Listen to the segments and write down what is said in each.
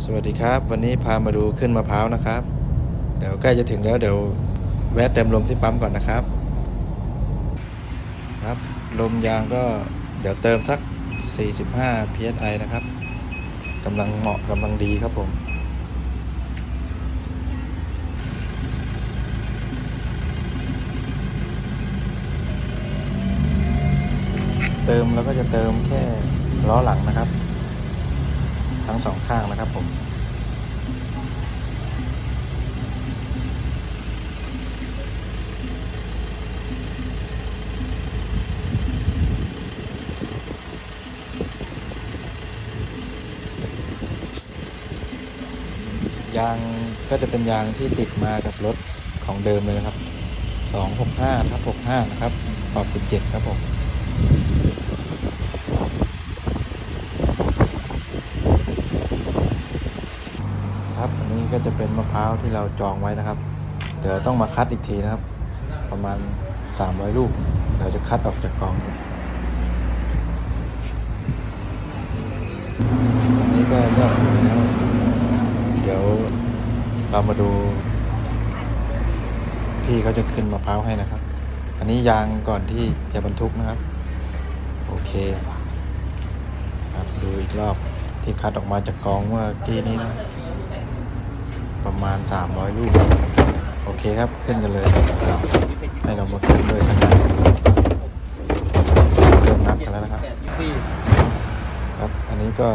สวัสดีครับ วันนี้พามาดูขึ้นมะพร้าวนะครับ เดี๋ยวใกล้จะถึงแล้วเดี๋ยวแวะเติมลมที่ปั๊มก่อนนะครับ ครับ ลมยางก็เดี๋ยวเติมสัก 45 psi นะครับกำลังเหมาะกำลังดีครับผมเติมแล้วก็จะเติมแค่ล้อหลังนะครับ ทั้งสองข้างนะครับผมยางก็จะเป็นยางที่ติดมากับรถของเดิมเลยนะครับ 265ทับ65 นะครับขอบ 17 ครับผม ครับ อันนี้ก็จะเป็นมะพร้าวที่เราจองไว้นะครับ เดี๋ยวต้องมาคัดอีกทีนะครับ ประมาณ 300 ลูก เดี๋ยวจะคัดออกจากกองนี้อันนี้ก็เลือกมาแล้วเดี๋ยวเรามาดู พี่เขาจะขึ้นมะพร้าวให้นะครับ อันนี้ยางก่อนที่จะบรรทุกนะครับ โอเคครับดูอีกรอบที่คัดออกมาจากกองเมื่อกี้นี้นะ ประมาณ 300 ลูกโอเคครับขึ้นกันเลยให้เรามาขึ้นด้วยสัญญาณเริ่มนับกันแล้วนะครับ ครับ อันนี้ก็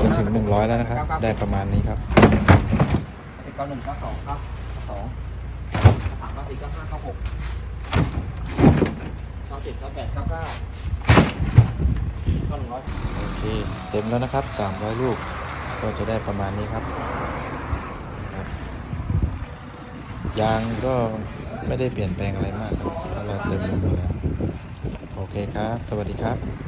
จนถึง 100 แล้วนะครับ ได้ประมาณนี้ครับสิบเก้าหนึ่งเก้าสองครับสองสามเก้าสี่เก้าห้าเก้าหกเก้าสิบเก้าแปดเก้าเก้าเก้าหนึ่งร้อยโอเค เต็มแล้วนะครับ 300 ลูก ก็จะได้ประมาณนี้ครับครับ ยางก็ไม่ได้เปลี่ยนแปลงอะไรมากครับเพราะเราเติมลมไปแล้วโอเคครับ สวัสดีครับ